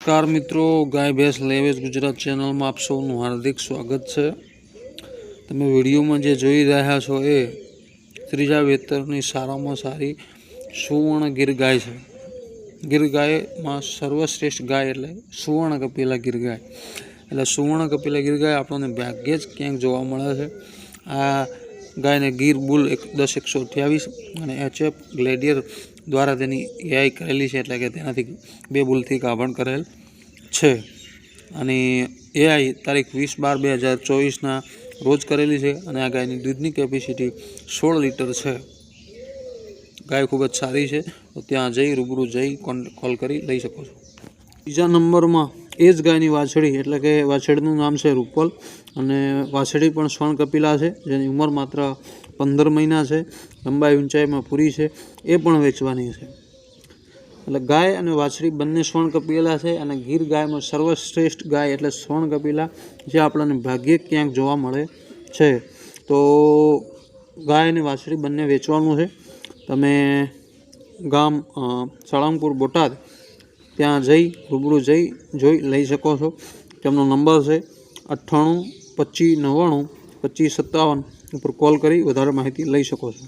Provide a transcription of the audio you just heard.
નમસ્કાર મિત્રો, ગાય ભેંસ લેવેજ ગુજરાત ચેનલમાં આપ સૌનું હાર્દિક સ્વાગત છે. તમે વિડીયોમાં જે જોઈ રહ્યા છો એ ત્રીજા વેતરની સારામાં સારી સુવર્ણ ગીર ગાય છે. ગીર ગાયમાં સર્વશ્રેષ્ઠ ગાય એટલે સુવર્ણ કપિલા ગીર ગાય. એટલે સુવર્ણ કપિલા ગીર ગાય આપણને ભાગ્યે જ ક્યાંક જોવા મળે છે. આ ગાયને ગીર બુલ એક દસ એકસો અઠ્યાવીસ અને એચએફ ગ્લેડિયર દ્વારા તેની એઆઈ કરેલી છે એટલે કે તેનાથી બે બુલથી ગાભણ કરેલ છે. અને એઆઈ તારીખ વીસ બાર બે હજાર ચોવીસના રોજ કરેલી છે અને આ ગાયની દૂધની કેપેસિટી સોળ લીટર છે. ગાય ખૂબ જ સારી છે. તો ત્યાં જઈ રૂબરૂ જઈ કોલ કરી લઈ શકો છો. બીજા નંબરમાં એ જ ગાયની વાછડી, એટલે કે વાછડીનું નામ છે રૂપલ. અને વાછડી પણ સ્વર્ણ કપિલા છે, જેની ઉંમર માત્ર પંદર મહિના છે, લંબાઈ ઊંચાઈમાં પૂરી છે, એ પણ વેચવાની છે. એટલે ગાય અને વાછડી બંને સ્વર્ણ કપિલા છે, અને ગીર ગાયમાં સર્વશ્રેષ્ઠ ગાય એટલે સ્વર્ણ કપિલા, જે આપણને ભાગ્યે ક્યાંક જોવા મળે છે. તો ગાય અને વાછડી બંને વેચવાનું છે. તમે ગામ સાળંગપુર બોટાદ ત્યાં જઈ, રૂબરૂ જઈ, જોઈ, લઈ શકો છો. તેમનો નંબર છે અઠ્ઠાણું, પચીસ, નવ્વાણું, પચીસ, સત્તાવન. ઉપર કોલ કરી, વધારે માહિતી લઈ શકો છો.